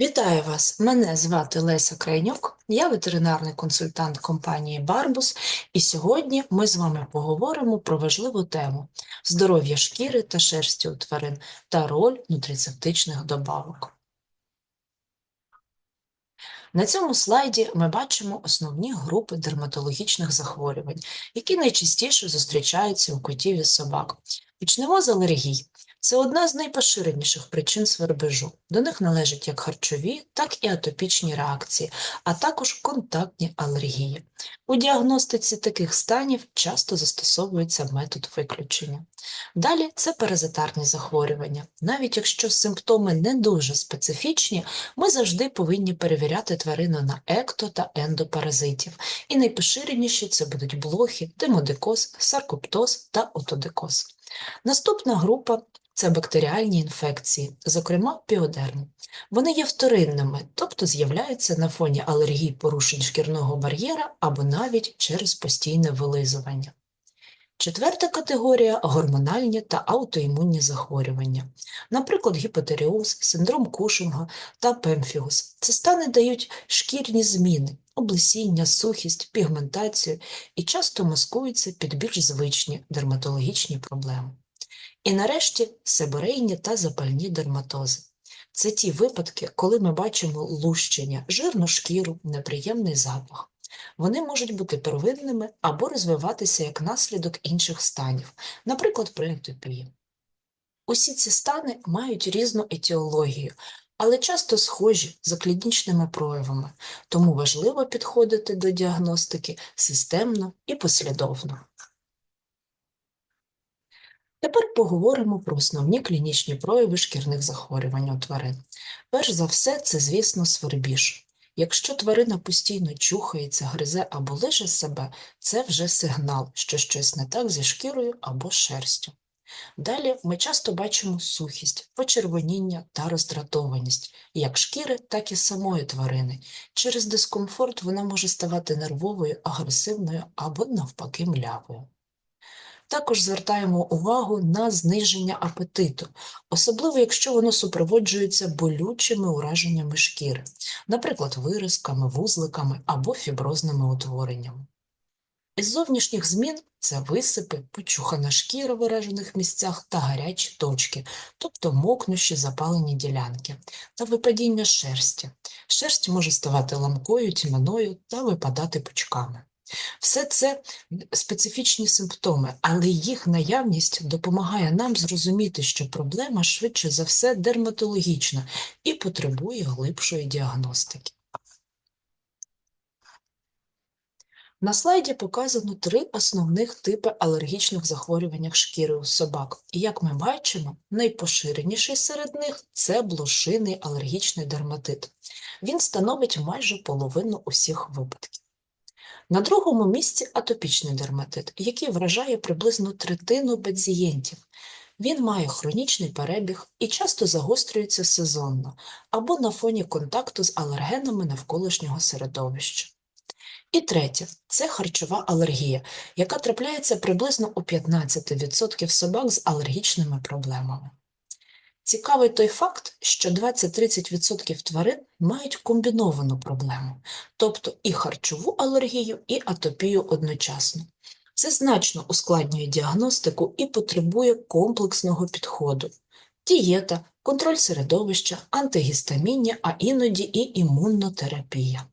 Вітаю вас! Мене звати Леся Крайнюк, я ветеринарний консультант компанії Барбус, і сьогодні ми з вами поговоримо про важливу тему здоров'я шкіри та шерсті у тварин та роль нутрицептичних добавок. На цьому слайді ми бачимо основні групи дерматологічних захворювань, які найчастіше зустрічаються у котів і собак. Почнемо з алергій. Це одна з найпоширеніших причин свербежу. До них належать як харчові, так і атопічні реакції, а також контактні алергії. У діагностиці таких станів часто застосовується метод виключення. Далі це паразитарні захворювання. Навіть якщо симптоми не дуже специфічні, ми завжди повинні перевіряти тварину на екто та ендопаразитів. І найпоширеніші це будуть блохи, демодикоз, саркоптоз та отодикоз. Наступна група це бактеріальні інфекції, зокрема піодерм. Вони є вторинними, тобто з'являються на фоні алергій порушень шкірного бар'єра або навіть через постійне вилизування. Четверта категорія гормональні та аутоімунні захворювання, наприклад, гіпотеріоз, синдром Кушинга та пемфігус. Це стани дають шкірні зміни, облесіння, сухість, пігментацію і часто маскуються під більш звичні дерматологічні проблеми. І нарешті себорейні та запальні дерматози. Це ті випадки, коли ми бачимо лущення, жирну шкіру, неприємний запах. Вони можуть бути первинними або розвиватися як наслідок інших станів, наприклад, при атопії. Усі ці стани мають різну етіологію, але часто схожі за клінічними проявами, тому важливо підходити до діагностики системно і послідовно. Тепер поговоримо про основні клінічні прояви шкірних захворювань у тварин. Перш за все, це, звісно, свербіж. Якщо тварина постійно чухається, гризе або лиже себе, це вже сигнал, що щось не так зі шкірою або шерстю. Далі ми часто бачимо сухість, почервоніння та роздратованість як шкіри, так і самої тварини. Через дискомфорт вона може ставати нервовою, агресивною або, навпаки, млявою. Також звертаємо увагу на зниження апетиту, особливо якщо воно супроводжується болючими ураженнями шкіри, наприклад, виразками, вузликами або фіброзними утвореннями. Із зовнішніх змін це висипи, почухана шкіра в уражених місцях та гарячі точки, тобто мокнущі запалені ділянки, та випадіння шерсті. Шерсть може ставати ламкою, тьмяною та випадати пучками. Все це специфічні симптоми, але їх наявність допомагає нам зрозуміти, що проблема швидше за все дерматологічна і потребує глибшої діагностики. На слайді показано три основних типи алергічних захворювань шкіри у собак. І як ми бачимо, найпоширеніший серед них це блошиний алергічний дерматит. Він становить майже половину усіх випадків. На другому місці атопічний дерматит, який вражає приблизно третину пацієнтів. Він має хронічний перебіг і часто загострюється сезонно або на фоні контакту з алергенами навколишнього середовища. І третє це харчова алергія, яка трапляється приблизно у 15% собак з алергічними проблемами. Цікавий той факт, що 20-30% тварин мають комбіновану проблему, тобто і харчову алергію, і атопію одночасно. Це значно ускладнює діагностику і потребує комплексного підходу. Дієта, контроль середовища, антигістаміння, а іноді і імунотерапія.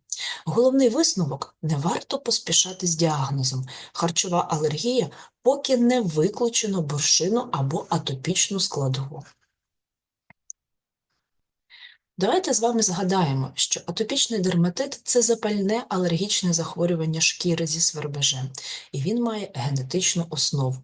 Головний висновок не варто поспішати з діагнозом. Харчова алергія поки не виключено боршину або атопічну складову. Давайте з вами згадаємо, що атопічний дерматит це запальне алергічне захворювання шкіри зі свербежем, і він має генетичну основу.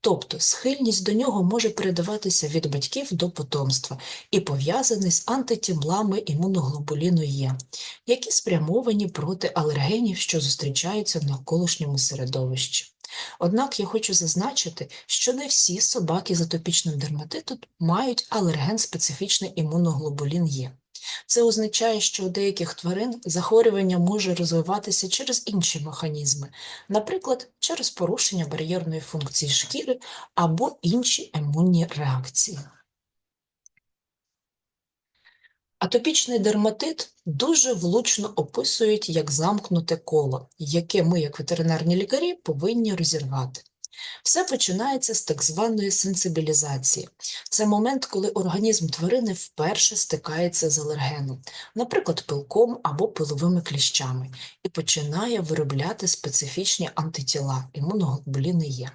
Тобто схильність до нього може передаватися від батьків до потомства і пов'язаний з антитімлами імуноглобуліну Е, які спрямовані проти алергенів, що зустрічаються в навколишньому середовищі. Однак я хочу зазначити, що не всі собаки з атопічним дерматитом мають алерген-специфічний імуноглобулін Є. Це означає, що у деяких тварин захворювання може розвиватися через інші механізми, наприклад, через порушення бар'єрної функції шкіри або інші імунні реакції. Атопічний дерматит дуже влучно описують як замкнуте коло, яке ми, як ветеринарні лікарі, повинні розірвати. Все починається з так званої сенсибілізації. Це момент, коли організм тварини вперше стикається з алергеном, наприклад, пилком або пиловими кліщами, і починає виробляти специфічні антитіла, імуноглобуліни Є.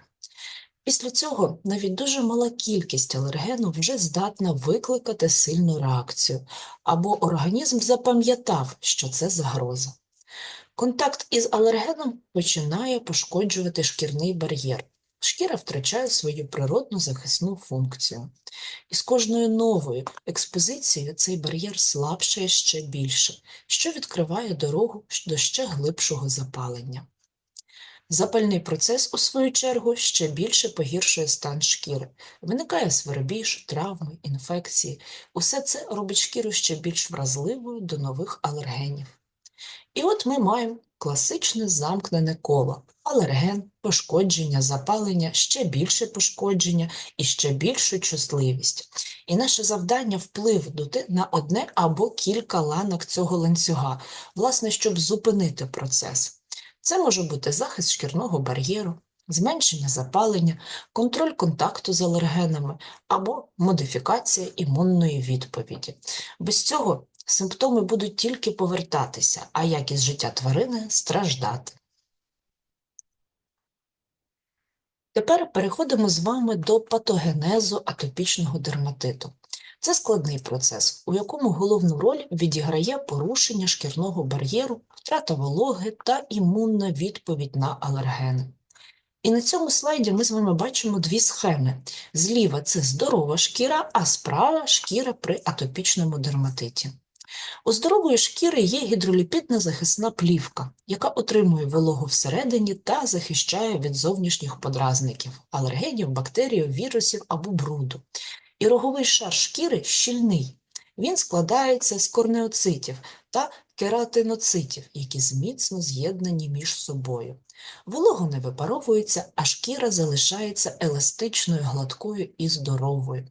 Після цього навіть дуже мала кількість алергену вже здатна викликати сильну реакцію, або організм запам'ятав, що це загроза. Контакт із алергеном починає пошкоджувати шкірний бар'єр. Шкіра втрачає свою природну захисну функцію. І з кожною новою експозицією цей бар'єр слабшає ще більше, що відкриває дорогу до ще глибшого запалення. Запальний процес, у свою чергу, ще більше погіршує стан шкіри. Виникає свербіж, травми, інфекції. Усе це робить шкіру ще більш вразливою до нових алергенів. І от ми маємо класичне замкнене коло. Алерген, пошкодження, запалення, ще більше пошкодження і ще більшу чутливість. І наше завдання впливнути на одне або кілька ланок цього ланцюга, власне, щоб зупинити процес. Це може бути захист шкірного бар'єру, зменшення запалення, контроль контакту з алергенами або модифікація імунної відповіді. Без цього симптоми будуть тільки повертатися, а якість життя тварини страждати. Тепер переходимо з вами до патогенезу атопічного дерматиту. Це складний процес, у якому головну роль відіграє порушення шкірного бар'єру, втрата та імунна відповідь на алергени. І на цьому слайді ми з вами бачимо дві схеми. Зліва це здорова шкіра, а справа шкіра при атопічному дерматиті. У здорової шкіри є гідроліпідна захисна плівка, яка отримує вологу всередині та захищає від зовнішніх подразників, алергенів, бактерій, вірусів або бруду. І роговий шар шкіри щільний. Він складається з корнеоцитів та кератиноцитів, які зміцно з'єднані між собою. Волого не випаровується, а шкіра залишається еластичною, гладкою і здоровою.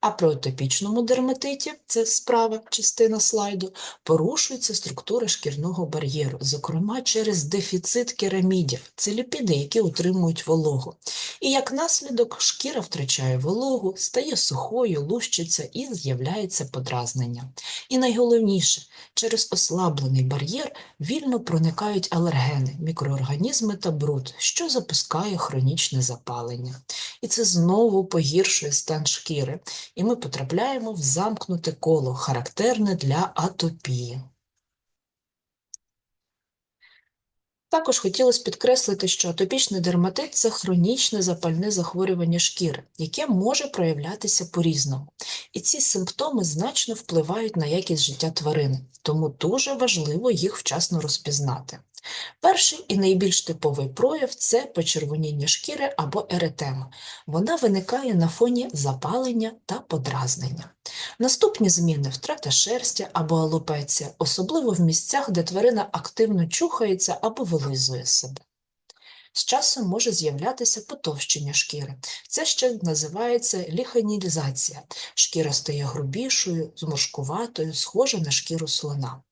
А при атопічному дерматиті, це справа частина слайду, порушується структура шкірного бар'єру, зокрема через дефіцит керамідів, це ліпіди, які утримують вологу. І як наслідок шкіра втрачає вологу, стає сухою, лущиться і з'являється подразнення. І найголовніше, через ослаблений бар'єр вільно проникають алергени, мікроорганізми та бруд, що запускає хронічне запалення. І це знову погіршує стан шкіри і ми потрапляємо в замкнуте коло, характерне для атопії. Також хотілося підкреслити, що атопічний дерматит це хронічне запальне захворювання шкіри, яке може проявлятися по-різному. І ці симптоми значно впливають на якість життя тварини, тому дуже важливо їх вчасно розпізнати. Перший і найбільш типовий прояв це почервоніння шкіри або еретема. Вона виникає на фоні запалення та подразнення. Наступні зміни втрата шерсті або алопеція, особливо в місцях, де тварина активно чухається або вилизує себе. З часом може з'являтися потовщення шкіри. Це ще називається ліханілізація. Шкіра стає грубішою, зморшкуватою, схожа на шкіру слона.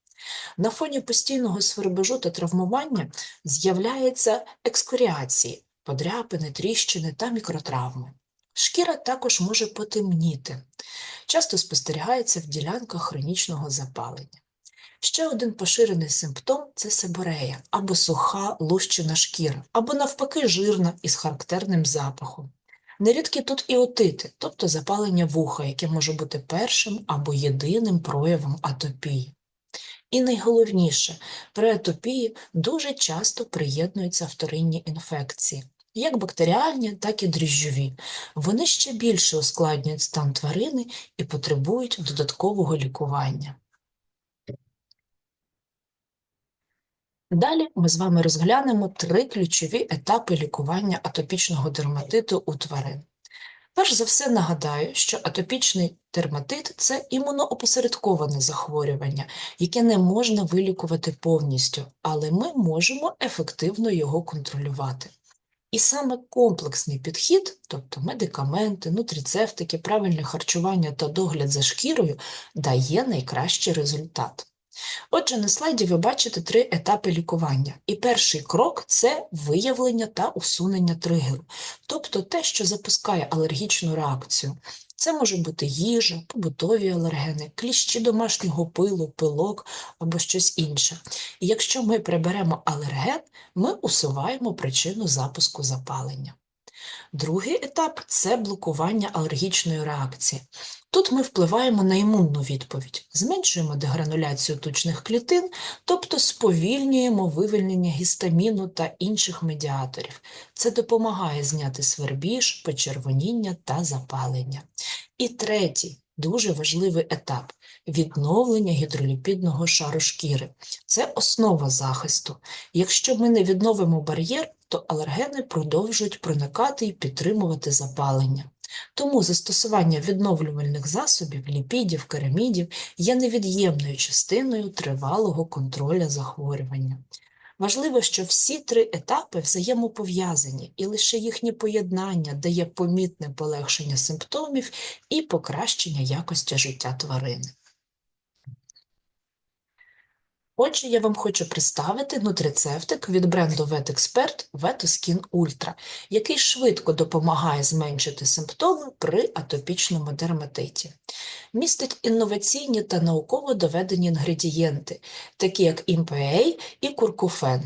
На фоні постійного свербежу та травмування з'являються екскоріації, подряпини, тріщини та мікротравми. Шкіра також може потемніти, часто спостерігається в ділянках хронічного запалення. Ще один поширений симптом це себорея або суха лущена шкіра, або навпаки жирна із характерним запахом. Нерідкі тут і отити, тобто запалення вуха, яке може бути першим або єдиним проявом атопії. І найголовніше, при атопії дуже часто приєднуються вторинні інфекції, як бактеріальні, так і дріжджові. Вони ще більше ускладнюють стан тварини і потребують додаткового лікування. Далі ми з вами розглянемо три ключові етапи лікування атопічного дерматиту у тварин. Перш за все нагадаю, що атопічний дерматит це імуноопосередковане захворювання, яке не можна вилікувати повністю, але ми можемо ефективно його контролювати. І саме комплексний підхід, тобто медикаменти, нутрицептики, правильне харчування та догляд за шкірою, дає найкращий результат. Отже, на слайді ви бачите три етапи лікування. І перший крок це виявлення та усунення тригеру, тобто те, що запускає алергічну реакцію. Це може бути їжа, побутові алергени, кліщі домашнього пилу, пилок або щось інше. І якщо ми приберемо алерген, ми усуваємо причину запуску запалення. Другий етап це блокування алергічної реакції. Тут ми впливаємо на імунну відповідь, зменшуємо дегрануляцію тучних клітин, тобто сповільнюємо вивільнення гістаміну та інших медіаторів. Це допомагає зняти свербіж, почервоніння та запалення. І третій. Дуже важливий етап відновлення гідроліпідного шару шкіри. Це основа захисту. Якщо ми не відновимо бар'єр, то алергени продовжують проникати і підтримувати запалення. Тому застосування відновлювальних засобів, ліпідів, керамідів є невід'ємною частиною тривалого контроля захворювання. Важливо, що всі три етапи взаємопов'язані, і лише їхнє поєднання дає помітне полегшення симптомів і покращення якості життя тварини. Отже, я вам хочу представити нутрицептик від бренду VetExpert VetoSkin Ultra, який швидко допомагає зменшити симптоми при атопічному дерматиті. Містить інноваційні та науково доведені інгредієнти, такі як імпеей і куркуфен.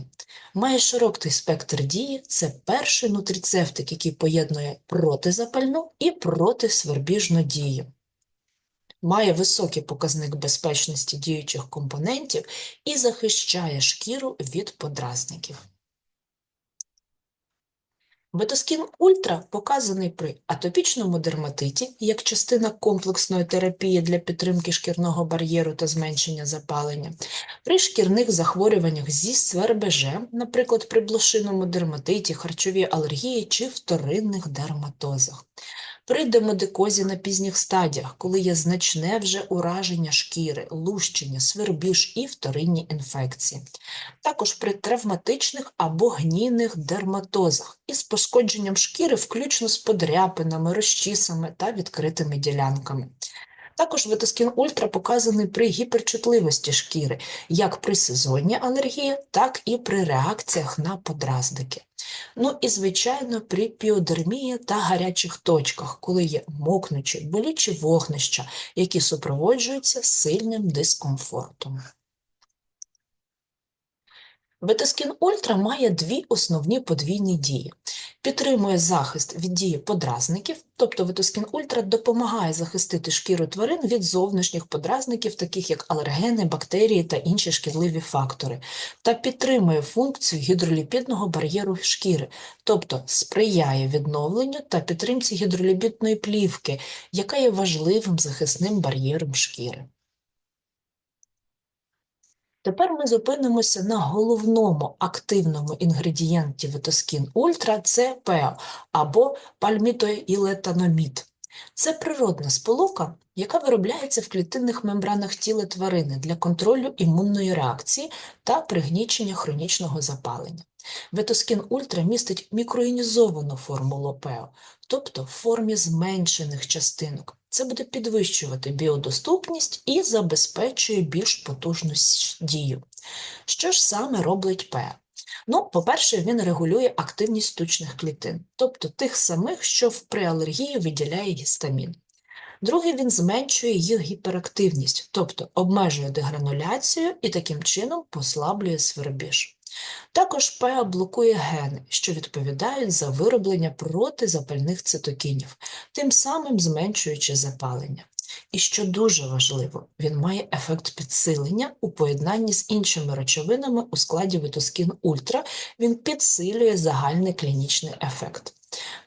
Має широкий спектр дії, це перший нутрицептик, який поєднує протизапальну і протисвербіжну дію має високий показник безпечності діючих компонентів і захищає шкіру від подразників. Ветоскін Ультра показаний при атопічному дерматиті як частина комплексної терапії для підтримки шкірного бар'єру та зменшення запалення, при шкірних захворюваннях зі свербежем, наприклад, при блошиному дерматиті, харчовій алергії чи вторинних дерматозах, при демодикозі на пізніх стадіях, коли є значне вже ураження шкіри, лущення, свербіж і вторинні інфекції, також при травматичних або гнійних дерматозах із пошкодженням шкіри, включно з подряпинами, розчісами та відкритими ділянками. Також витоскін ультра показаний при гіперчутливості шкіри, як при сезонній алергії, так і при реакціях на подразники. Ну і, звичайно, при піодермії та гарячих точках, коли є мокнучі, болючі вогнища, які супроводжуються сильним дискомфортом. Ветескін Ультра має дві основні подвійні дії. Підтримує захист від дії подразників, тобто Ветоскін Ультра допомагає захистити шкіру тварин від зовнішніх подразників, таких як алергени, бактерії та інші шкідливі фактори, та підтримує функцію гідроліпідного бар'єру шкіри, тобто сприяє відновленню та підтримці гідроліпідної плівки, яка є важливим захисним бар'єром шкіри. Тепер ми зупинимося на головному активному інгредієнті Витоскін Ультра це ПЕО або пальмітоілетаномід. Це природна сполука, яка виробляється в клітинних мембранах тіла тварини для контролю імунної реакції та пригнічення хронічного запалення. Ветоскін Ультра містить мікроінізовану формулу ПЕО, тобто в формі зменшених частинок. Це буде підвищувати біодоступність і забезпечує більш потужну дію. Що ж саме робить ПЕО? Ну, по-перше, він регулює активність тучних клітин, тобто тих самих, що при алергії виділяє гістамін. Другий він зменшує їх гіперактивність, тобто обмежує дегрануляцію і таким чином послаблює свербіж. Також ПЕА блокує гени, що відповідають за вироблення протизапальних цитокінів, тим самим зменшуючи запалення. І що дуже важливо, він має ефект підсилення у поєднанні з іншими речовинами у складі витоскін Ультра, він підсилює загальний клінічний ефект.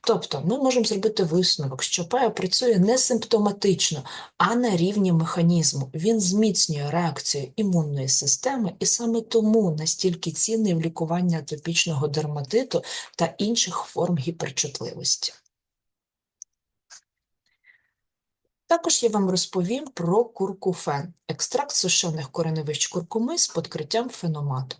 Тобто ми можемо зробити висновок, що ПЕО працює не симптоматично, а на рівні механізму. Він зміцнює реакцію імунної системи і саме тому настільки цінний в лікуванні атопічного дерматиту та інших форм гіперчутливості. Також я вам розповім про куркуфен – екстракт сушених кореневищ куркуми з подкриттям феномату.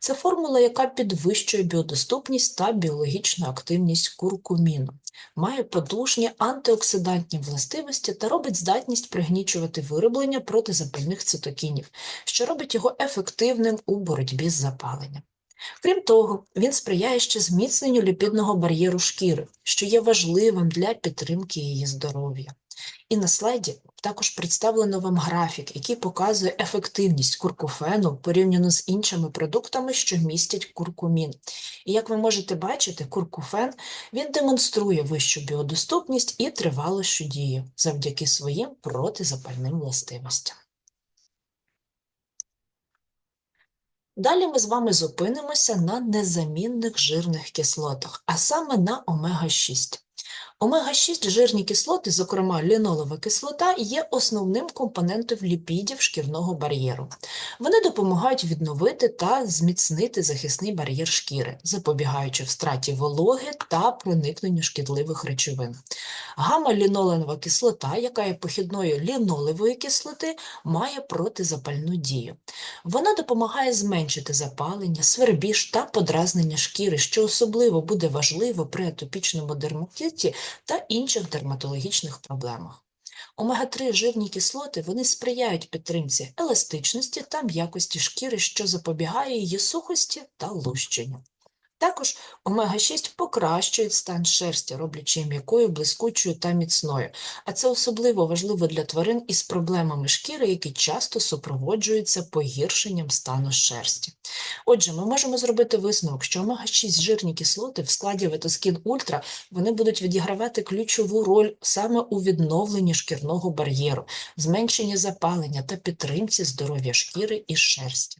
Це формула, яка підвищує біодоступність та біологічну активність куркуміну, має потужні антиоксидантні властивості та робить здатність пригнічувати вироблення протизапальних цитокінів, що робить його ефективним у боротьбі з запаленням. Крім того, він сприяє ще зміцненню ліпідного бар'єру шкіри, що є важливим для підтримки її здоров'я. І на слайді також представлено вам графік, який показує ефективність куркуфену порівняно з іншими продуктами, що містять куркумін. І як ви можете бачити, куркуфен він демонструє вищу біодоступність і тривалощу дію завдяки своїм протизапальним властивостям. Далі ми з вами зупинимося на незамінних жирних кислотах, а саме на омега-6. Омега-6 жирні кислоти, зокрема лінолова кислота, є основним компонентом ліпідів шкірного бар'єру. Вони допомагають відновити та зміцнити захисний бар'єр шкіри, запобігаючи втраті вологи та проникненню шкідливих речовин. Гамма-ліноленова кислота, яка є похідною лінолевої кислоти, має протизапальну дію. Вона допомагає зменшити запалення, свербіж та подразнення шкіри, що особливо буде важливо при атопічному дерматиті та інших дерматологічних проблемах. Омега-3 жирні кислоти вони сприяють підтримці еластичності та м'якості шкіри, що запобігає її сухості та лущенню. Також омега-6 покращують стан шерсті, роблячи м'якою, блискучою та міцною, а це особливо важливо для тварин із проблемами шкіри, які часто супроводжуються погіршенням стану шерсті. Отже, ми можемо зробити висновок, що омега-6 жирні кислоти в складі Ветоскін Ультра вони будуть відігравати ключову роль саме у відновленні шкірного бар'єру, зменшенні запалення та підтримці здоров'я шкіри і шерсті.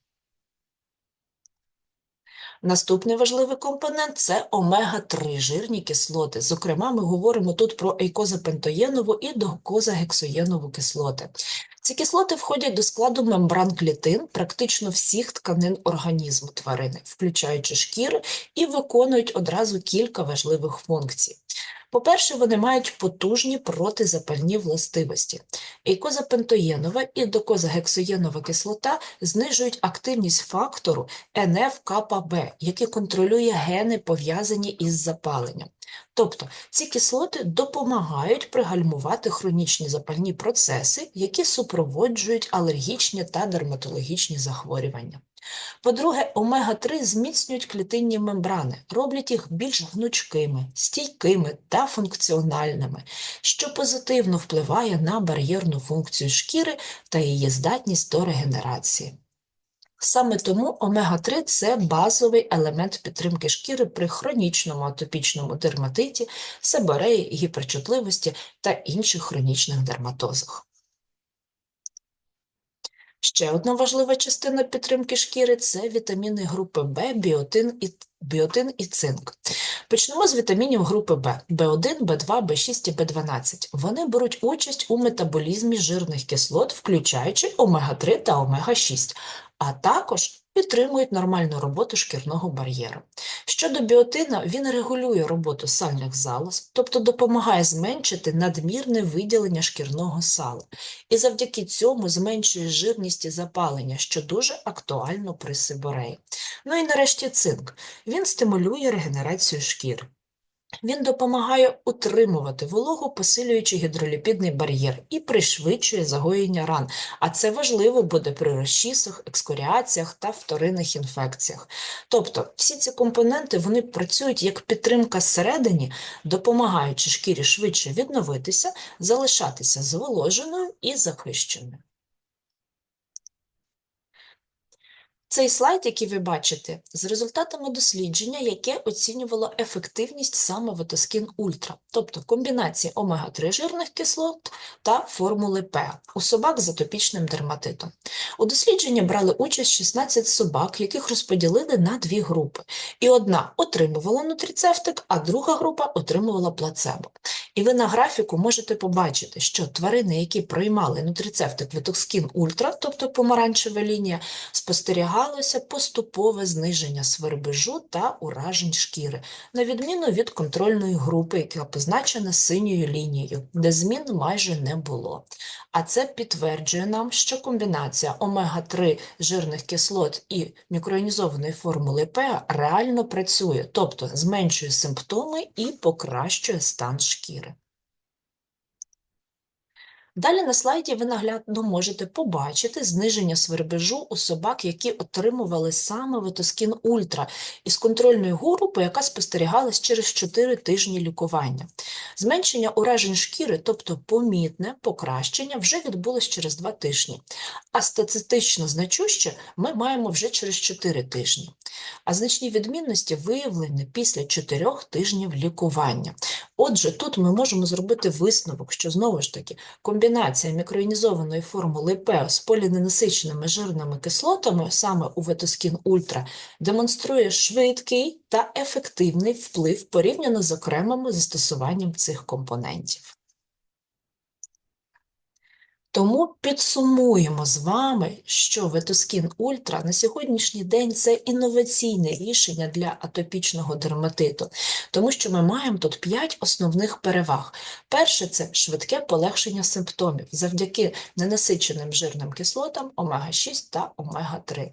Наступний важливий компонент це омега-3 жирні кислоти. Зокрема, ми говоримо тут про ейкозапентоєнову і докозагексоєнову кислоти. Ці кислоти входять до складу мембран клітин практично всіх тканин організму тварини, включаючи шкіри, і виконують одразу кілька важливих функцій. По-перше, вони мають потужні протизапальні властивості. Ейкозапентоєнова і докозагексоєнова кислота знижують активність фактору НФ-кПБ, який контролює гени, пов'язані із запаленням. Тобто ці кислоти допомагають пригальмувати хронічні запальні процеси, які супроводжують алергічні та дерматологічні захворювання. По-друге, омега-3 зміцнюють клітинні мембрани, роблять їх більш гнучкими, стійкими та функціональними, що позитивно впливає на бар'єрну функцію шкіри та її здатність до регенерації. Саме тому омега-3 це базовий елемент підтримки шкіри при хронічному атопічному дерматиті, себореї, гіперчутливості та інших хронічних дерматозах. Ще одна важлива частина підтримки шкіри це вітаміни групи В, біотин і біотин і цинк. Почнемо з вітамінів групи В В1, В2, В6 і В12. Вони беруть участь у метаболізмі жирних кислот, включаючи омега-3 та омега-6, а також підтримують нормальну роботу шкірного бар'єру. Щодо біотина, він регулює роботу сальних залоз, тобто допомагає зменшити надмірне виділення шкірного сала, і завдяки цьому зменшує жирність і запалення, що дуже актуально при сибореї. Ну і нарешті цинк. Він стимулює регенерацію шкіри. Він допомагає утримувати вологу, посилюючи гідроліпідний бар'єр і пришвидшує загоєння ран, а це важливо буде при розчісах, екскоріаціях та вторинних інфекціях. Тобто всі ці компоненти вони працюють як підтримка зсередині, допомагаючи шкірі швидше відновитися, залишатися зволоженою і захищеною. Цей слайд, який ви бачите, з результатами дослідження, яке оцінювало ефективність саме Витоскін Ультра, тобто комбінації омега-3 жирних кислот та формули П у собак з атопічним дерматитом. У дослідженні брали участь 16 собак, яких розподілили на дві групи. І одна отримувала нутріцептик, а друга група отримувала плацебо. І ви на графіку можете побачити, що тварини, які приймали нутрицептик Витокскін Ультра, тобто помаранчева лінія, спостерігали спостерігалося поступове зниження свербежу та уражень шкіри, на відміну від контрольної групи, яка позначена синьою лінією, де змін майже не було. А це підтверджує нам, що комбінація омега-3 жирних кислот і мікроіонізованої формули П реально працює, тобто зменшує симптоми і покращує стан шкіри. Далі на слайді ви наглядно можете побачити зниження свербежу у собак, які отримували саме Витоскін Ультра із контрольної групи, яка спостерігалась через 4 тижні лікування. Зменшення уражень шкіри, тобто помітне покращення, вже відбулось через 2 тижні, а статистично значуще ми маємо вже через 4 тижні. А значні відмінності виявлені після 4 тижнів лікування. Отже, тут ми можемо зробити висновок, що знову ж таки комбінація мікроіонізованої формули П з поліненасиченими жирними кислотами, саме у Ветоскін Ультра, демонструє швидкий та ефективний вплив порівняно з окремим застосуванням цих компонентів. Тому підсумуємо з вами, що Ветоскін Ультра на сьогоднішній день це інноваційне рішення для атопічного дерматиту, тому що ми маємо тут 5 основних переваг. Перше це швидке полегшення симптомів завдяки ненасиченим жирним кислотам омега-6 та омега-3.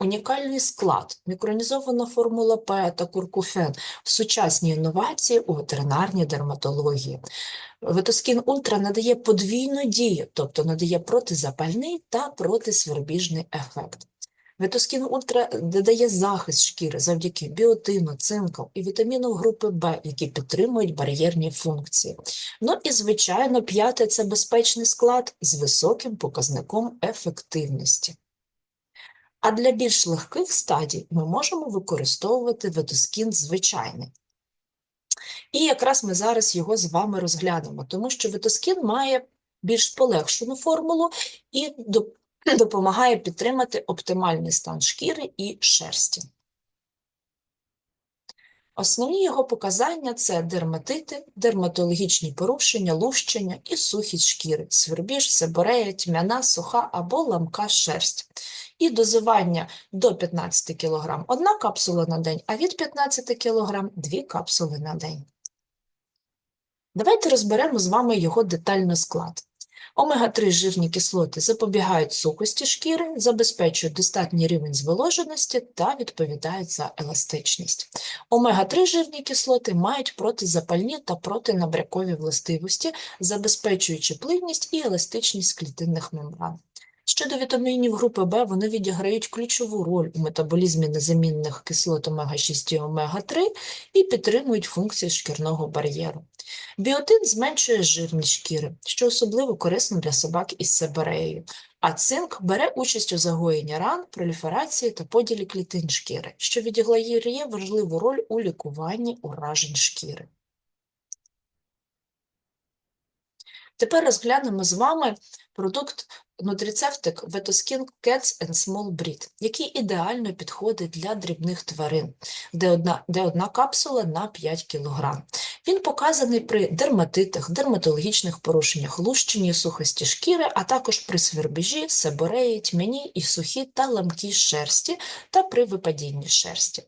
Унікальний склад, мікронізована формула П та куркуфен в сучасній інновації у ветеринарній дерматології. Ветоскін Ультра надає подвійну дію, тобто надає протизапальний та протисвербіжний ефект. Ветоскін Ультра додає захист шкіри завдяки біотину, цинкам і вітаміну групи В, які підтримують бар'єрні функції. Ну і, звичайно, п'яте це безпечний склад з високим показником ефективності. А для більш легких стадій ми можемо використовувати ветоскін звичайний. І якраз ми зараз його з вами розглянемо, тому що витоскін має більш полегшену формулу і допомагає підтримати оптимальний стан шкіри і шерсті. Основні його показання це дерматити, дерматологічні порушення, лущення і сухість шкіри, свербіж, себорея, тьмяна, суха або ламка шерсть. І дозування до 15 кг одна капсула на день, а від 15 кг дві капсули на день. Давайте розберемо з вами його детально склад. Омега-3 жирні кислоти запобігають сухості шкіри, забезпечують достатній рівень зволоженості та відповідають за еластичність. Омега-3 жирні кислоти мають протизапальні та протинабрякові властивості, забезпечуючи пливність і еластичність клітинних мембран. Щодо вітамінів групи В, вони відіграють ключову роль у метаболізмі незамінних кислот омега-6 і омега-3 і підтримують функції шкірного бар'єру. Біотин зменшує жирність шкіри, що особливо корисно для собак із себореєю, а цинк бере участь у загоєнні ран, проліферації та поділі клітин шкіри, що відіграє важливу роль у лікуванні уражень шкіри. Тепер розглянемо з вами продукт нутрицептик Vetoskin Cats and Small Breed, який ідеально підходить для дрібних тварин, де одна де одна капсула на 5 кг. Він показаний при дерматитах, дерматологічних порушеннях, лущенні сухості шкіри, а також при свербежі, себореї, тьмяні і сухі та ламкі шерсті та при випадінні шерсті.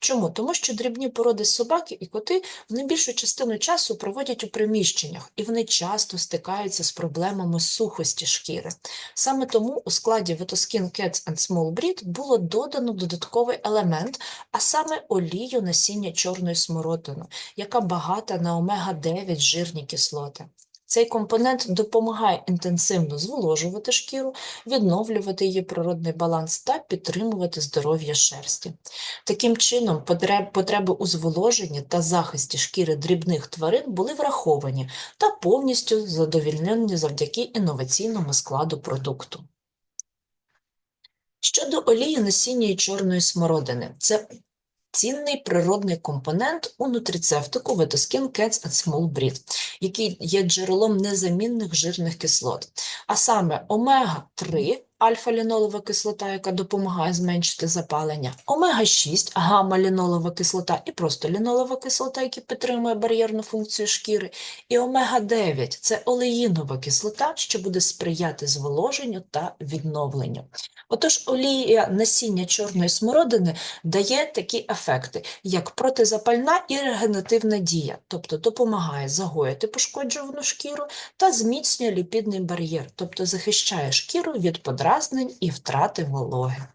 Чому? Тому що дрібні породи собаки і коти в найбільшу частину часу проводять у приміщеннях, і вони часто стикаються з проблемами сухості шкіри. Саме тому у складі Vetoskin Cats and Small Breed було додано додатковий елемент, а саме олію насіння чорної смородини, яка багата на омега-9 жирні кислоти. Цей компонент допомагає інтенсивно зволожувати шкіру, відновлювати її природний баланс та підтримувати здоров'я шерсті. Таким чином, потреби у зволоженні та захисті шкіри дрібних тварин були враховані та повністю задовільнені завдяки інноваційному складу продукту. Щодо олії насіння чорної смородини, це цінний природний компонент у нутрицептику Vetoskin Cats and Small Breed, який є джерелом незамінних жирних кислот, а саме омега-3, альфа-лінолова кислота, яка допомагає зменшити запалення, омега-6, гамма-лінолова кислота і просто лінолова кислота, яка підтримує бар'єрну функцію шкіри, і омега-9 це олеїнова кислота, що буде сприяти зволоженню та відновленню. Отож, олія насіння чорної смородини дає такі ефекти, як протизапальна і регенеративна дія, тобто допомагає загоїти пошкоджувану шкіру та зміцнює ліпідний бар'єр, тобто захищає шкіру від подразнень і втрати вологи.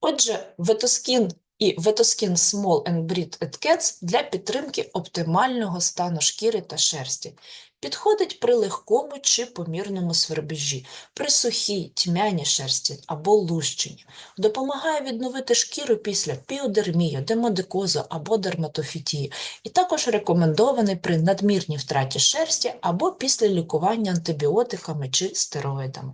Отже, ветоскін і ветоскін Small and Breed at Cats для підтримки оптимального стану шкіри та шерсті. Підходить при легкому чи помірному свербежі, при сухій, тьмяній шерсті або лущенні. Допомагає відновити шкіру після піодермії, демодикозу або дерматофітії. І також рекомендований при надмірній втраті шерсті або після лікування антибіотиками чи стероїдами.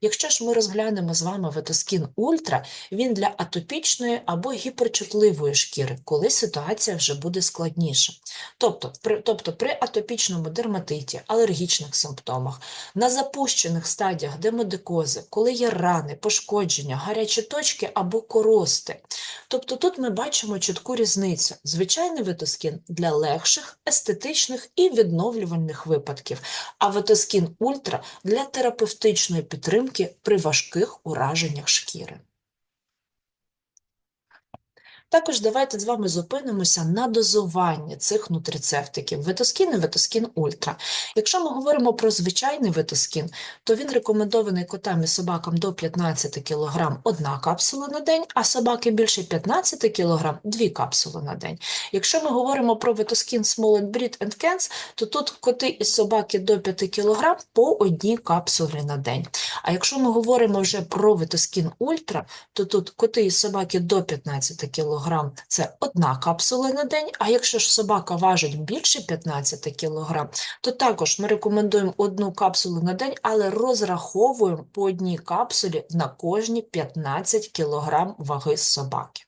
Якщо ж ми розглянемо з вами ветоскін Ультра, він для атопічної або гіперчутливої шкіри, коли ситуація вже буде складніша. Тобто при, тобто при атопічному дерматиті, алергічних симптомах, на запущених стадіях демодикози, коли є рани, пошкодження, гарячі точки або корости. Тобто тут ми бачимо чітку різницю. Звичайний ветоскін для легших, естетичних і відновлювальних випадків, а ветоскін Ультра для терапевтичної підтримки при важких ураженнях шкіри. Також давайте з вами зупинимося на дозуванні цих нутрицептиків ветоскін і ветоскін ультра. Якщо ми говоримо про звичайний ветоскін, то він рекомендований котам і собакам до 15 кг одна капсула на день, а собаки більше 15 кг дві капсули на день. Якщо ми говоримо про ветоскін Small and Breed and Cans, то тут коти і собаки до 5 кг по одній капсулі на день. А якщо ми говоримо вже про ветоскін ультра, то тут коти і собаки до 15 кг це одна капсула на день, а якщо ж собака важить більше 15 кг, то також ми рекомендуємо одну капсулу на день, але розраховуємо по одній капсулі на кожні 15 кг ваги собаки.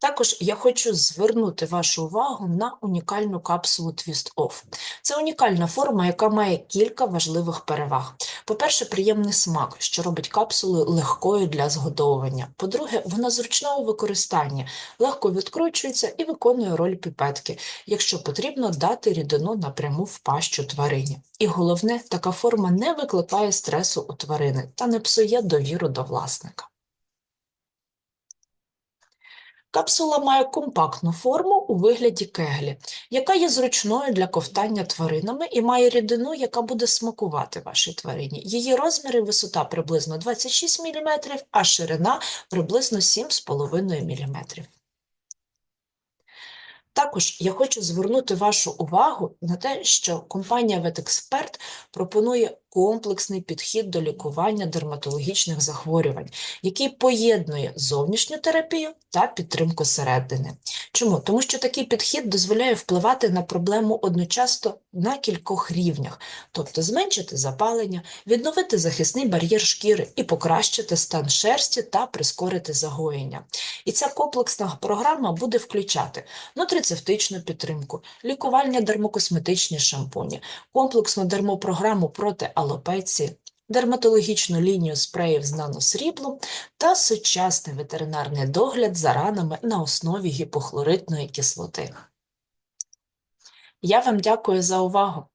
Також я хочу звернути вашу увагу на унікальну капсулу Twist Off. Це унікальна форма, яка має кілька важливих переваг. По-перше, приємний смак, що робить капсулу легкою для згодовування. По-друге, вона зручного використання, легко відкручується і виконує роль піпетки, якщо потрібно дати рідину напряму в пащу тварині. І головне, така форма не викликає стресу у тварини та не псує довіру до власника. Капсула має компактну форму у вигляді кеглі, яка є зручною для ковтання тваринами і має рідину, яка буде смакувати вашій тварині. Її розміри висота приблизно 26 мм, а ширина приблизно 7,5 мм. Також я хочу звернути вашу увагу на те, що компанія Ветексперт пропонує комплексний підхід до лікування дерматологічних захворювань, який поєднує зовнішню терапію та підтримку середини. Чому? Тому що такий підхід дозволяє впливати на проблему одночасно на кількох рівнях, тобто зменшити запалення, відновити захисний бар'єр шкіри і покращити стан шерсті та прискорити загоєння. І ця комплексна програма буде включати нутрицептичну підтримку, лікувальні дермокосметичні шампуні, комплексну дермопрограму проти алопеції, дерматологічну лінію спреїв з наносріблом та сучасний ветеринарний догляд за ранами на основі гіпохлоритної кислоти. Я вам дякую за увагу.